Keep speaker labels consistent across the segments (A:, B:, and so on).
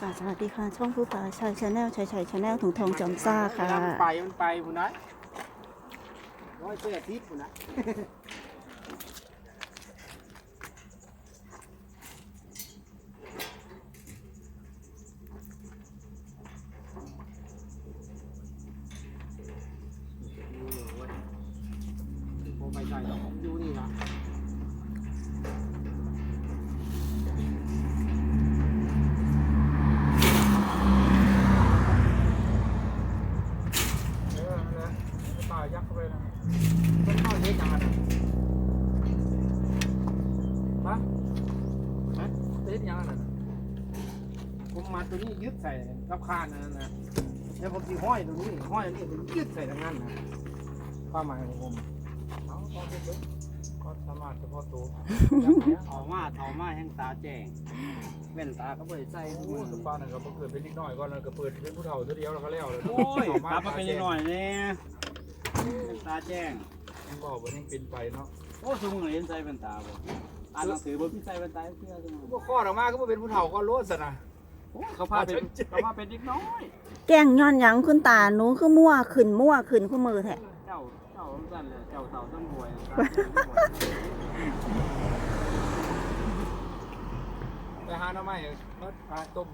A: ค่ะสวัสดีค่ะ ช่องผู้ป่าชายชาแนลชายชายชาแนลถุงทองจอมซ่าค่ะ
B: มันไป มันไปพุ่นนะร้อยเสื้อทิพย์ผู้นนะโอ้ไปใส่ดอกผมอยู่นี่นะ
C: เออนะป่ายักษ์เข้าไปนะ
B: มันเข้าเยอะจังอะนะ
C: ฮะฮะเต้นยังไงน่ะ
B: ผมมาตัวนี้ยึดใส่กับคานนั่นะแล้วผมที่ห้อยตรงนี้ห้อยอันนี้ผมยึดใส่ทางนั้นนะความหมายของผม
C: เอาเอาเด็กๆก็สามารถเฉพาะตัว
B: เอามาเอามาแห่งตาแจ้งแว่นตาก็บ่ได้ใส่
C: โอ้สปาเนี่ยก็บ่เกิดเป็นนิดหน่อยก่อนแล้วก็เปิดเป็นผู้เฒ่าเท่าเดียวแล้วก็แล้วเลย
B: โอ้ยกลับมาเป็นนิดหน่อยแน่แว่นตาแจ้ง
C: มันบอกว่ายังเป็นไปเนาะ
B: โอ้สมมุติเห็นใส่แว่นตาบ่อ่านหนังสือบ่มีใส่แว่นตาเพื่อสมมุติ
C: พวกข้อออกมาก็บ่เป็นผู้เฒ่าก็โลดซะนะ
B: โอ้เขาพาเป็นเขาพาเป็นเด็กน้อย
A: แกล้งย้อนหยังคุณตาหนูคือมั่วขึ้นมั่วขึ้นคู่มือแท้
B: เจ้าเจ้าสั่นแหละเจ้าเต่าต้นหวยตาแจ้งบ่
C: ไปหาหน่อไม้มาพาต้ม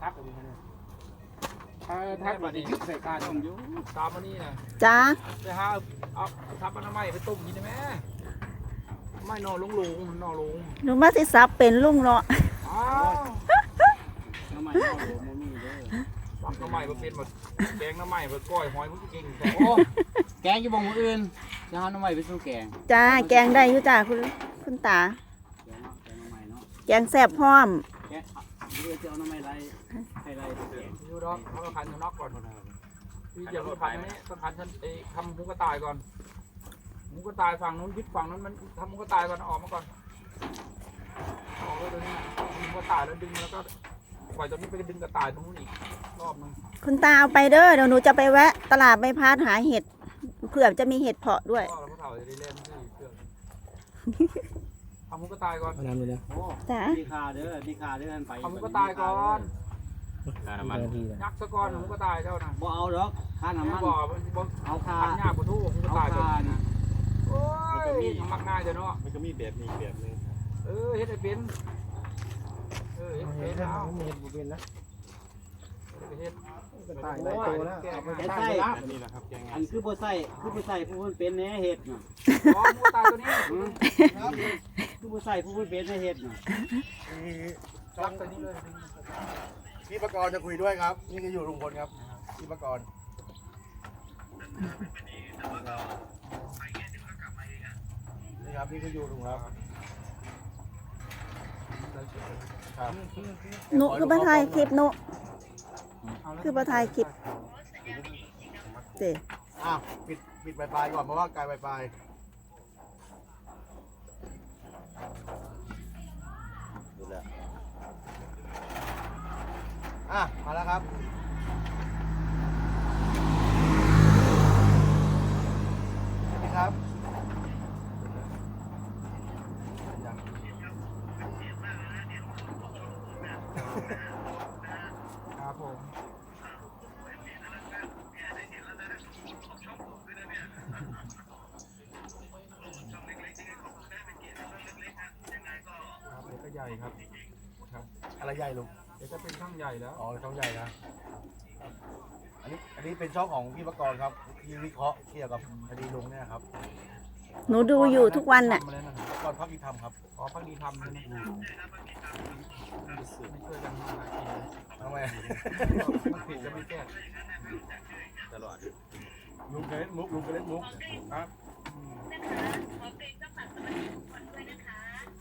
C: ทักอะไรเนี่ยถ้าทักแบบนี้ยึดใส่กา
B: ต้
C: ต้
B: ม
C: ม
B: อยู่
C: ตามมานี่นะ
A: จ้า
C: ไปหาเอาทับมันหน่อไม้ไปต้มกินได้ไหมไม่นอนลงลุงนอนลง
A: หนูมาสิซับเป็นลุงเนาะ
C: อ้าว
B: น้ำมันเอาโหบ่มีเด้อ
C: ปักหน้ำใหม่มาเป็นแบบแกงหน้ำใหม่แบบก้อยหอยมันก็เก่งแต่
B: โอ้แกงอยู่บ่มื้ออื่นจะหาหน่อไม้ไปสู้แกง
A: จ้าแกงได้อยู่จ้าคุณคุณตา
B: แกงเนาะแกงหน่อไม้เนาะ
A: แกงแซ่บพร้อม
B: แกะเดี๋ยวจะเอาน้ำไม้ไรให้ไรแกง
C: ยูดอกเขาก็พันกันนอกก่อนพี่อย่าเพิ่งพันนี้ต้องพันฉันไอ้ทำหมูกระต่ายก่อนหมูกระต่ายฝั่งนู้นยึดฝั่งนั้นมันทำหมูกระต่ายก่อนออกมาก่อนออกเลยตัวนี้หมูกระต่ายแล้วดึงแล้วก็ ปล่อยตัวนี้ไปดึงกระต่ายตรงนู้นอีกรอบนึง
A: คุณตาเอาไปเด้อเดี๋ยวหนูจะไปแวะ ตลาดใบพาดหาเห็ดเผื่อจะมีเห็ดเพาะด้วย
C: ก็เราพวกเขาจะได้เล่นที่เครื่องทำหมูกระต่ายก่อน
B: โอ้
A: จ้า
B: ดีคาเด้อดีคาเด้อท่านไป
C: ทำหมูกระต่ายก่อน
B: ค่าน้ำมัน
C: ยักษ์ซะก่อนหมูกระต่ายเจ้านะ
B: บ่เอาดอกค่าน้ำ
C: ไม่
B: มัน
C: บอกมันบอก
B: เอาค่า
C: ทำยากกว่าทุกหมูกระ
B: เอา
C: ต่ายก่อ
B: ค่านนะ
C: โอ้ยยังมักง่ายเจ้าเนาะ
D: มันก็มีแบบนี้แบบนึง
C: เออเฮ็ดให้เป็น เออเฮ็ดเป็นเอา
D: เห็นบุเป็นนะ
C: เฮ็ด
D: ก็ตายหลายตัวแล้วเอาไป
C: ไม่
D: ใช้
C: ได้ละ
D: แบบนี้นะครับแกง
B: อันคือบ่ใส่คือบ่ใส่ผู้เพิ่นเป็นแน่เฮ็ดน่ะ
C: อ๋อหมูตายตัวนี้
B: คือบ่ใส่ผู้เพิ่นเป็นแน่เฮ็ดน่ะ
C: จับตัวนี้เลย
D: พี่ประกรณ์จะคุยด้วยครับ นี่ก็อยู่ลุงพลครับพี่ประกรณ์นี่ครับนี่ก็อยู่ลุงครับ ครับ
A: หนูคือประทายคลิปหนูคือประทายคลิปเจ
D: อ้าวปิดปิดไวไฟก่อนเพราะว่าไกลไวไฟดูแลอะมาแล้วครับ สวัสดีครับ
C: ครับผม ครับเดี๋ยวก็ใหญ่ครับครับ
D: อะไรใหญ่ลุง
C: เดี๋ยวจะเป็นช่างใหญ่แล้ว
D: อ๋อช่องใหญ่นะ อันนี้อันนี้เป็นช่องของพี่ประกรณ์ครับที่วิเคราะห์เกี่ยวกับคดีลุงเนี่ยครับ
A: หนูดูอยู่ทุกวันน่ะ
C: ทำอะไรนะครับ
D: ประกรณ์พักดีธรรมครับ
C: ขอพักดีทำเลยนะไม่ช่วยกันหากินเลย
D: ทำไม
C: มันผิดก็ไม่แก้
D: ตลอดลุงเคยเล่นมุกลุงเคยเล่นมุกครับ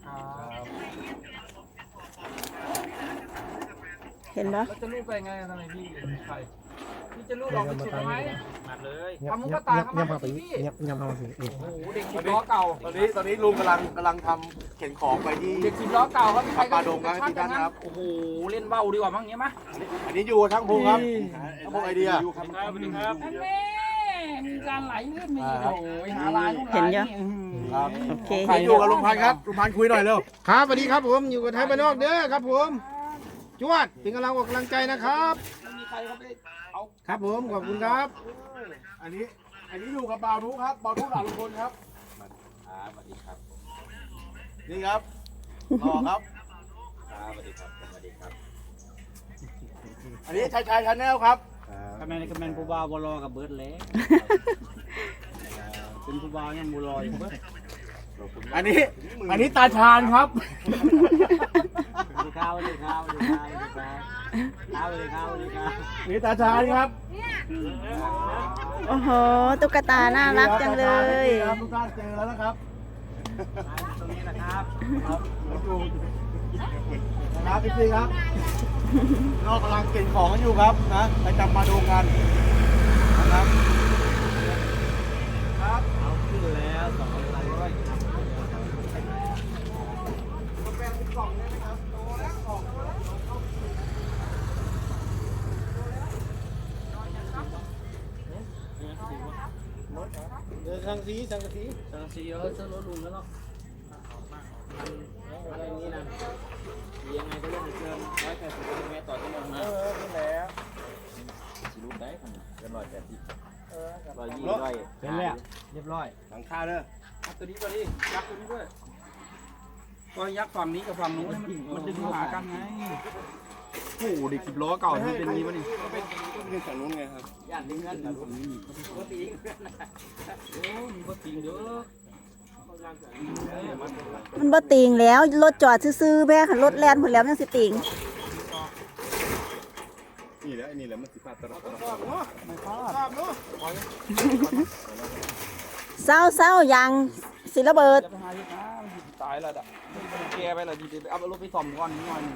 C: ครับ
A: เห็นปะ
C: แล้วจะรูดไปไงทำไมพี่ใครพี่จะรูดออกไปสุดไหม
B: มาเลย
C: ทำมุกกระต่ายเข้ามาแบบนี้
E: เงียบเงียบเข้ามาสิเออ
C: โอ้โหเด็กสิบล้อเก่า
D: ตอนนี้ตอนนี้ลุงกำลังกำลังทำเข็นของไปที่
C: เด็กสิบล้อเก่าครับใคร
D: ปลาดงครับที่ด้านครับ
C: โอ้โหเล่นเบ้าดีกว่ามั้งเงี้ยมั้ย
D: อันนี้อยู่กับช่างพงครับช่างพงไอเดีย
B: ครับสวัสดีครับ
C: แม่มีการไหลเลื่อนมีโอ้ยหาลายนู่น
A: เห็น
C: ลาย
A: เยอะ
C: นี่อื้อหือ
D: ครับ
A: โอเค
D: ใครอยู่กับลุงพันธุ์ครับลุงพันธุ์คุยหน่อยเร็ว
B: ครับสวัสดีครับผมอยู่กับไทยบ้านนอกเด้อครับผม จวดเป็นกำลังอกกำลังใจนะครับ
C: ไม่มีใครเขาไปเอา
B: ครับผมขอบคุณครับ
D: อันนี้ อันนี้อยู่กับบ่าวนุครับบ่าวนุหลานลุงพลครับ
C: ครับสวัสดีครับ
D: นี่ครับรอครับ
C: ครับสวัสดีครับสวัสดีครับ
D: อันนี้ชายชายชาแนลครับ
E: คอมเมนต์คอมเมนต์ผู้บ่าวบรอกับเบิร์ดแล้วเป็นผู้บ่าวยังบุรออยู่เบิร์ด
D: อันนี้ อันนี้ตาชาญครับ
E: สวัสดี ครับสวัสดีครับสวัสดีครับสวัสดีครับสวัสดีครับสวัสดีครับ
D: นี่ตาชาญครับ
A: โอ้โห ตุ๊กตาน่ารักจังเลย
D: ครับทุกท่านเจอแล้วนะครับ
E: ตรงนี้นะครับ
D: ครับอยู่นะครับพี่ซีครับเรากำลังเก็บของกันอยู่ครับนะไปจับมาดูกันนะครับครับ
E: เอาขึ้นแล้วสองร้อย
B: เออสังสีสังสี
E: สังสีเออเสื้อรถลุงแล้วเนาะอะไรนี้นะยังไงก็เรื่องเกินร้อยแปดสิบกิโลเมตรต่อชั่วโมงนะ
B: เออนี่แหละ
E: สิรู้ได้ขนาดเกินร้อยแปดสิบ
B: อ
E: ร้อยยี่ร้อย
D: เห็นแล้วเรียบร้อยหลังคาเด้อ
C: เอาตัวนี้ตัวนี้ยักษ์ตัวนี้ด้วยก็ยักษ์ฝั่งนี้กับฝั่งนู้นให้มันมันดึงมาหากันไง โอ้โหเด็กสิบล้อเก่ามันเป็นอย่างนี้ป่ะนี่
D: เป็นฝั่งนู้นไงครับ
E: ย่านนี้เงินนะลุงปกติ
C: โอ้มีก็จริงเด้อ
A: มันบ่ติงแล้วรถจอดซื่อๆแม่คันรถแล่นหมดแล้วยังสิติง
D: นี่แหละนี่แหละมันสิพาตลอด
B: ทราบเนาะไม่ทราบเนาะ
A: เศร้าเศร้าๆยังสิระเบิด
C: จะไปหาเฮ็ดนะมันสิตายแล้วอะมันแกไปแล้วดีๆเอารถไปซ่อมก่อนนิดหน่อยหนึง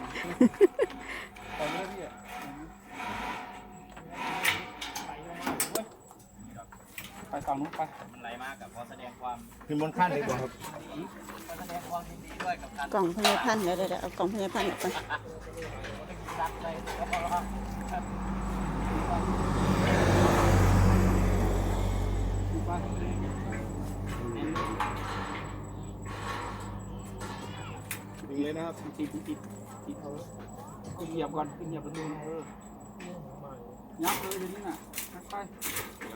C: ไปเรื่อยพี่อะไปฝั่งนู้นไป
E: มันไหลมากกับพอแสดงความ
D: ขึ้นบนขั้นดีกว่าครับ
E: แสดงความยินดีด้วยกับการ
A: กล่องพญาพันธุ์เดี๋ยวเดี๋ยวเดี๋ยวเอากล่องพญาพันธุ์ออกไป
E: รักเลยแล้วก็รับ
D: ดีเลยนะครับ
C: ติดติดติดติดเอาขึ้นเหยียบก่อนขึ้นเหยียบประตูเออยับเลยทีนี้น่ะยับไป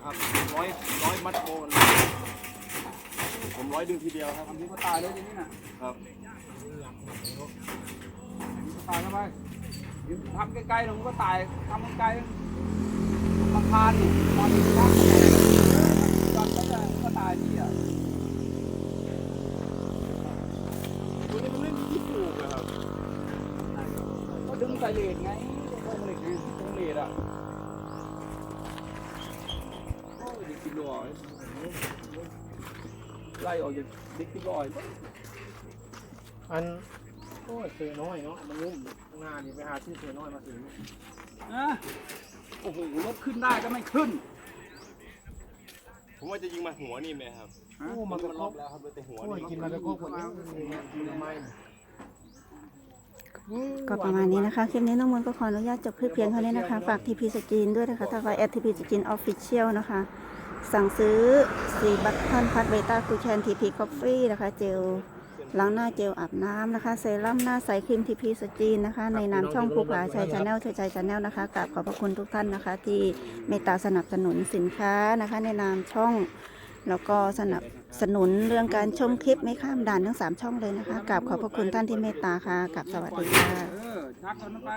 D: ครับร้อยร้อยมัดโมกันผมร้อยดึงทีเดียวครับ
C: ทำนี้ก็ตายเลยทีนี้น่ะ
D: ครับ
C: ตายเข้าไปยืนทำใกล้ๆลงก็ตายทำใกล้ๆราคาดิตอนนี้ทำจอดไปเลยก็ตายที่อะ
D: ตัวนี้มันไม่มีที่ปลูกนะครับ
C: ก็ดึงใส่เลนไงตรงเหล็กตรงเลนอะโอ้ยเด็กกินลอยไล่ออกจากเด็กกินลอย
B: อันโอ้ยเสือน้อยเนาะมันงุ้มข้างหน้านี่ไปหาชื่อเสือน้อยมาถึง
C: นะโอ้โหรถขึ้นได้ก็ไม่ขึ้น
D: ผมว่าจะยิงมาหัวนี่ไหมครับ
C: ฮะ
B: โอ้มันก็ครบ
D: แล้วครับแต่หัว
B: โอ้ย
D: นี่
B: กินมาไปครบคนนี้กินทำไม
A: ก็ประมาณนี้นะคะ คลิปนี้น้องมนต์ก็ขออนุญาตจบคลิปเพียงเท่านี้นะคะ ฝากทีพีสกินด้วยนะคะทางไลน์แอดทีพีสกินออฟฟิเชียลนะคะ สั่งซื้อสีบัตทอนพัดเบต้าคูแคนทีพีคอฟฟี่นะคะ เจลล้างหน้าเจลอาบน้ำนะคะ เซรั่มหน้าใสครีมทีพีสกินนะคะ ในนามช่องภูผาชัยชาแนลชัยชัยชาแนลนะคะกราบขอบพระคุณทุกท่านนะคะ ที่เมตตาสนับสนุนสินค้านะคะ ในนามช่อง แล้วก็สนับสนุนเรื่องการชมคลิปไม่ข้ามด่านทั้งสามช่องเลยนะคะกราบขอบพระคุณท่านที่เมตตาค่ะกับสวัสดีค่ะ
C: ชักคนไป